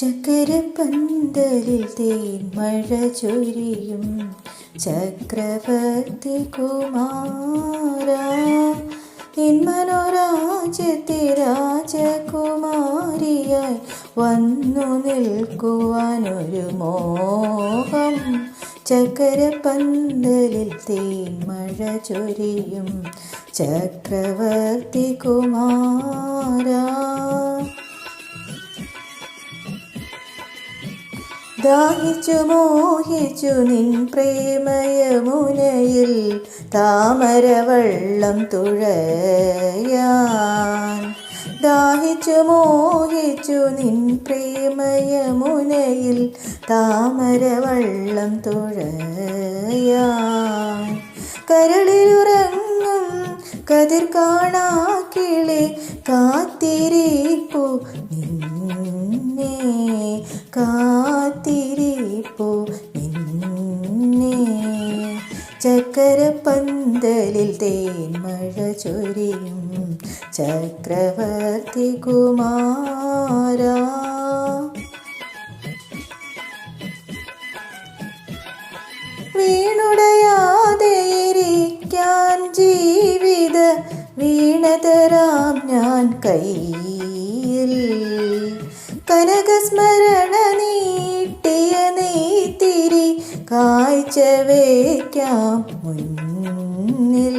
ചക്കരപ്പന്തലിൽ തേന്മഴ മഴ ചൊരിയും. ചക്രവർത്തി കുമാര ഇന്മനോരാജ്യത്തെ മനോരാജ്യത്തെ രാജകുമാരിയായി വന്നു നിൽക്കുവാനൊരു മോഹം. ചക്കരപ്പന്തലിൽ തേന്മഴ മഴ ചൊരിയും. ചക്രവർത്തി കുമാര ദാഹിച്ചു മോഹിച്ചു നിൻ പ്രേമയമുനയിൽ താമരവള്ളം തുഴയാൻ. ദാഹിച്ചു മോഹിച്ചു നിൻ പ്രേമയമുനയിൽ താമരവള്ളം തുഴയാൻ. കരളിലുറങ്ങും കതിർ കാണാ കിളി കാത്തിരിപ്പു നിന്നെ ചക്കരപ്പന്തലിൽ തേന്മഴ മഴ ചൊരിയും. ചക്രവർത്തി കുമാര. വീണുടയാതെ ഇരിക്കാൻ ജീവിത വീണതരാം ഞാൻ കയ്യിൽ. കനകസ്മരണ നീട്ടിയ നെയ്ത്തിരി കാഴ്ച വയ്ക്കാം മുന്നിൽ.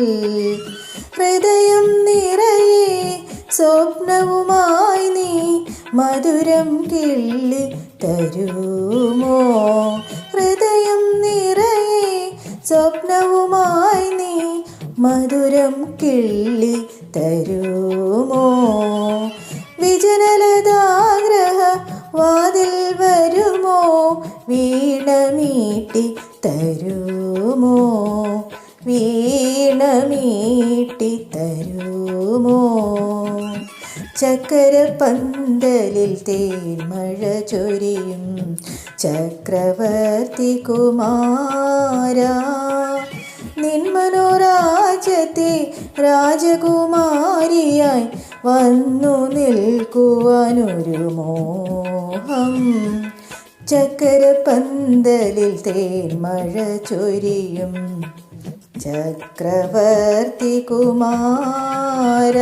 ഹൃദയം നിറയെ സ്വപ്നവുമായി നീ മധുരം കിള്ളി തരുമോ? ഹൃദയം നിറയെ സ്വപ്നവുമായി നീ മധുരം കിള്ളി തരുമോ? വീണമീട്ടി തരുമോ? വീണ വീണമീട്ടി തരുമോ? ചക്കരപ്പന്തലിൽ തേൻ മഴ ചൊരിയും ചക്രവർത്തി കുമാര. നിന്മനോരാജ്യത്തെ രാജകുമാരിയായി വന്നു നിൽക്കുവാനൊരു മോഹം. ചക്കരപ്പന്തലിൽ തേൻ മഴ ചൊരിയും. ചക്രവർത്തി കുമാര.